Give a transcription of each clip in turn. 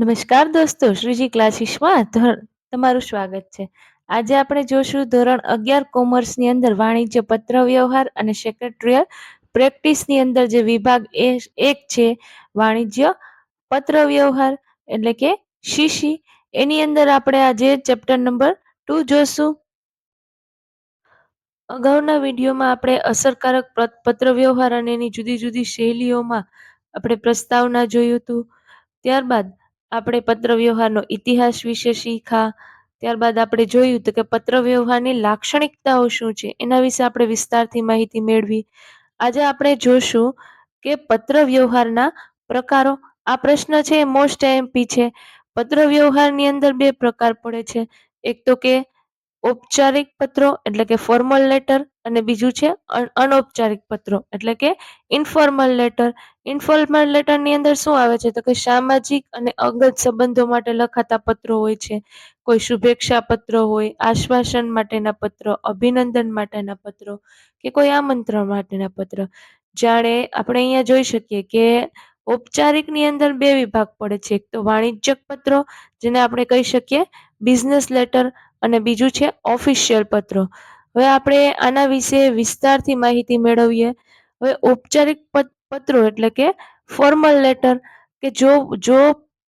નમસ્કાર દોસ્તો, શ્રીજી ક્લાસીસમાં તમારું સ્વાગત છે. આજે આપણે જોશું ધોરણ અગિયાર કોમર્સની અંદર વાણિજ્ય પત્ર વ્યવહાર અને સેક્રેટરીયલ પ્રેક્ટિસની અંદર જે વિભાગ એક છે વાણિજ્ય પત્ર વ્યવહાર એટલે કે શીશી. એની અંદર આપણે આજે ચેપ્ટર નંબર ટુ જોશું. અગાઉના વિડીયોમાં આપણે અસરકારક પત્ર વ્યવહાર અને એની જુદી જુદી શૈલીઓમાં આપણે પ્રસ્તાવના જોયું હતું. ત્યારબાદ આપણે પત્ર વ્યવહારનો ઇતિહાસ વિશે શીખા, ત્યારબાદ આપણે જોયું તો કે પત્ર વ્યવહારની લાક્ષણિકતાઓ શું છે, એના વિશે આપણે વિસ્તારથી માહિતી મેળવી. આજે આપણે જોશું કે પત્ર વ્યવહારના પ્રકારો, આ પ્રશ્ન છે મોસ્ટ એમપી છે. પત્ર વ્યવહારની અંદર બે પ્રકાર પડે છે. એક તો કે ઔપચારિક પત્રો એટલે કે ફોર્મલ લેટર અને બીજું છે અનૌપચારિક પત્રો એટલે કે ઇન્ફોર્મલ લેટર ઇન્ફોર્મલ લેટરની અંદર શું આવે છે? તો કે સામાજિક અને અંગત સંબંધો માટે લખાતા પત્રો હોય છે. કોઈ શુભેચ્છા પત્રો હોય, આશ્વાસન માટેના પત્રો, અભિનંદન માટેના પત્રો કે કોઈ આમંત્રણ માટેના પત્ર. જાણે આપણે અહીંયા જોઈ શકીએ કે ઔપચારિકની અંદર બે વિભાગ પડે છે. એક તો વાણિજ્યક પત્રો, જેને આપણે કહી શકીએ બિઝનેસ લેટર અને બીજું છે ઓફિશિયલ પત્રો. હવે આપણે આના વિશે વિસ્તારથી માહિતી મેળવીએ. હવે ઔપચારિક પત્રો એટલે કે ફોર્મલ લેટર કે જો જો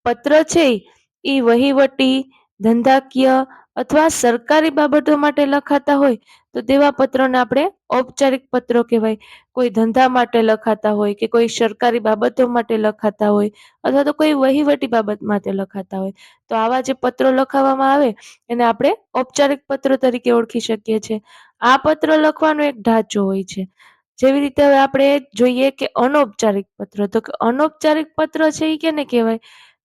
પત્ર છે એ વહીવટી ધંધાકીય અથવા સરકારી બાબતો માટે લખાતા હોય, તો તેવા પત્રોને આપણે ઔપચારિક પત્રો કહેવાય. કોઈ ધંધા માટે લખાતા હોય કે કોઈ સરકારી બાબતો માટે લખાતા હોય અથવા તો કોઈ વહીવટી બાબત માટે લખાતા હોય, તો આવા જે પત્રો લખાવવામાં આવે, એને આપણે ઔપચારિક પત્રો તરીકે ઓળખી શકીએ છીએ. આ પત્ર લખવાનો એક ઢાંચો હોય છે. જેવી રીતે હવે આપણે જોઈએ કે અનૌપચારિક પત્ર, તો કે અનૌપચારિક પત્ર છે એ કેને કહેવાય?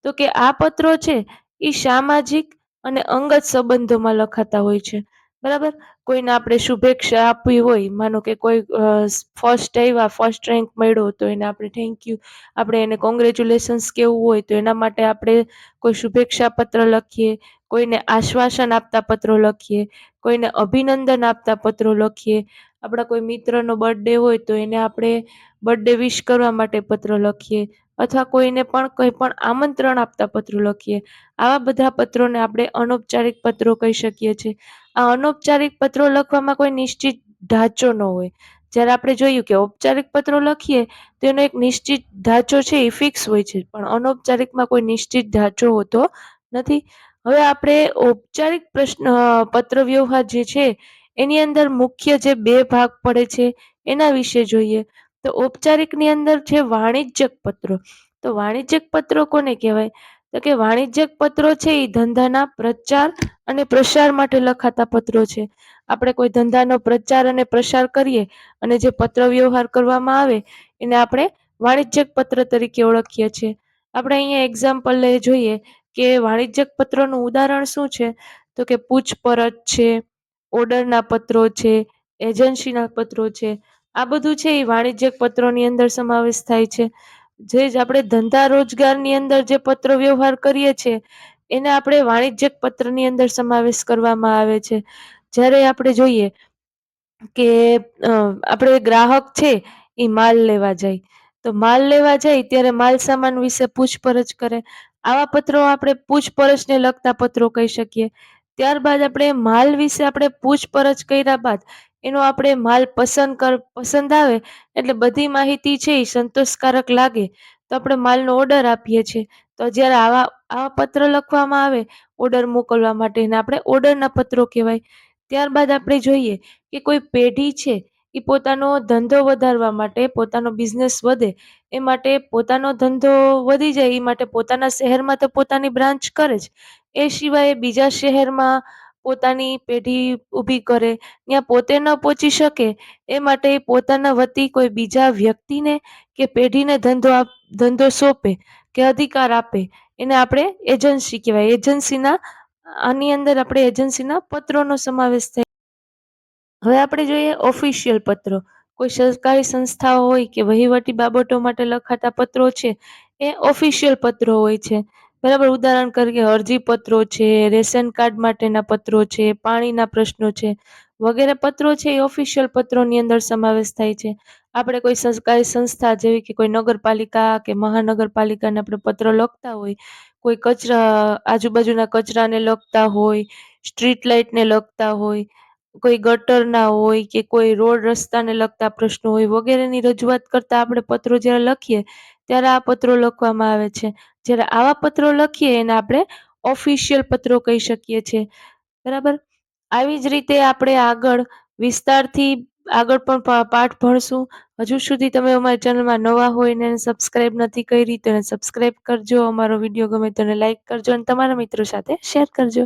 તો કે આ પત્રો છે એ સામાજિક અને અંગત સંબંધોમાં લખાતા હોય છે. બરાબર? કોઈને આપણે શુભેચ્છા આપવી હોય, માનો કે કોઈ ફર્સ્ટ આવ્યા ફર્સ્ટ રેન્ક મળ્યો તો એને આપણે થેન્ક યુ આપણે એને કોંગ્રેચ્યુલેશન્સ કેવું હોય તો એના માટે આપણે કોઈ શુભેચ્છા પત્ર લખીએ, કોઈને આશ્વાસન આપતા પત્રો લખીએ, કોઈને અભિનંદન આપતા પત્રો લખીએ આપણા કોઈ મિત્રનો બર્થડે હોય તો એને આપણે બર્થડે વિશ કરવા માટે પત્ર લખીએ અથવા કોઈને પણ કંઈ પણ આમંત્રણ આપતા પત્રો લખીએ. આવા બધા પત્રોને આપણે અનૌપચારિક પત્રો કહી શકીએ છીએ. આ અનૌપચારિક પત્રો લખવામાં કોઈ નિશ્ચિત ઢાંચો ન હોય. જ્યારે આપણે જોયું કે ઔપચારિક પત્રો લખીએ તો એનો એક નિશ્ચિત ઢાંચો છે એ ફિક્સ હોય છે. પણ અનૌપચારિકમાં કોઈ નિશ્ચિત ઢાંચો હોતો નથી. હવે આપણે ઔપચારિક પ્રશ્ન પત્ર વ્યવહાર જે છે એની અંદર મુખ્ય જે બે ભાગ પડે છે એના વિશે જોઈએ. તો ઔપચારિકની અંદર છે વાણિજ્યક પત્રો તો વાણિજ્યક પત્રો કોને કહેવાય? તો કે વાણિજ્યક પત્રો છે એ ધંધાના પ્રચાર અને પ્રસાર માટે લખાતા પત્રો છે. આપણે કોઈ ધંધાનો પ્રચાર અને પ્રસાર કરીએ અને જે પત્ર વ્યવહાર કરવામાં આવે, એને આપણે વાણિજ્યક પત્ર તરીકે ઓળખીએ છીએ. આપણે અહીંયા એક્ઝામ્પલ લઈ જોઈએ કે વાણિજ્યક પત્રોનું ઉદાહરણ શું છે? તો કે પૂછપરછ છે ઓર્ડરના પત્રો છે, એજન્સીના પત્રો છે, આ બધું છે એ વાણિજ્યક પત્રોની અંદર સમાવેશ થાય છે. જે જ આપણે ધંધા રોજગારની અંદર જે પત્ર વ્યવહાર કરીએ છીએ એને આપણે વાણિજ્યક પત્રની અંદર સમાવેશ કરવામાં આવે છે. જ્યારે આપણે જોઈએ કે આપણે ગ્રાહક છે, એ માલ લેવા જાય. તો માલ લેવા જાય ત્યારે માલ સામાન વિશે પૂછપરછ કરે. આવા પત્રો આપણે પૂછપરછને લગતા પત્રો કહી શકીએ. ત્યારબાદ આપણે માલ વિશે આપણે પૂછપરછ કર્યા બાદ એનો આપણે માલ પસંદ કર, પસંદ આવે એટલે બધી માહિતી છે એ સંતોષકારક લાગે. તો આપણે માલનો ઓર્ડર આપીએ છીએ. તો જ્યારે આવા આવા પત્ર લખવામાં આવે ઓર્ડર મોકલવા માટે એને આપણે ઓર્ડરના પત્રો કહેવાય. ત્યારબાદ આપણે જોઈએ કે કોઈ પેઢી છે એ પોતાનો ધંધો વધારવા માટે, પોતાનો બિઝનેસ વધે, એ માટે પોતાનો ધંધો વધી જાય એ માટે પોતાના શહેરમાં તો પોતાની બ્રાન્ચ કરે જ. એ સિવાય બીજા શહેરમાં પોતાની પેઢી ઊભી કરે ત્યાં પોતે ન પહોંચી શકે, એ માટે પોતાના વતી કોઈ બીજા વ્યક્તિને કે પેઢીને ધંધો આપ, ધંધો સોંપે, કે અધિકાર આપે, એને આપણે એજન્સી કહેવાય. એજન્સીના આની અંદર આપણે એજન્સીના પત્રોનો સમાવેશ થાય. હવે આપણે જોઈએ ઓફિશિયલ પત્રો. કોઈ સરકારી સંસ્થાઓ હોય કે વહીવટી બાબતો માટે લખાતા પત્રો છે, એ ઓફિશિયલ પત્રો હોય છે. બરાબર, ઉદાહરણ તરીકે અરજી પત્રો છે, રેશન કાર્ડ માટેના પત્રો છે, પાણીના પ્રશ્નો છે, વગેરે પત્રો છે, એ ઓફિશિયલ પત્રોની અંદર સમાવેશ થાય છે. આપણે કોઈ સરકારી સંસ્થા જેવી કે કોઈ નગરપાલિકા કે મહાનગરપાલિકાને આપણે પત્ર લખતા હોય, કોઈ કચરા, આજુબાજુના કચરાને લગતા હોય સ્ટ્રીટ લાઇટને લગતા હોય કોઈ ગટરના હોય કે કોઈ રોડ રસ્તાને લગતા પ્રશ્નો હોય વગેરેની રજૂઆત કરતા આપણે પત્રો જ્યારે લખીએ, ત્યારે આ પત્રો લખવામાં આવે છે. જ્યારે આવા પત્રો લખીએ, એને આપણે ઓફિશિયલ પત્રો કહી શકીએ છીએ. બરાબર? આવી જ રીતે આપણે આગળ વિસ્તારથી આગળ પણ પાઠ ભણશું. હજુ સુધી તમે અમારી ચેનલમાં નવા હોય ને સબસ્ક્રાઈબ નથી કરી, તો એને સબસ્ક્રાઈબ કરજો. અમારો વીડિયો ગમે તો લાઇક કરજો અને તમારા મિત્રો સાથે શેર કરજો.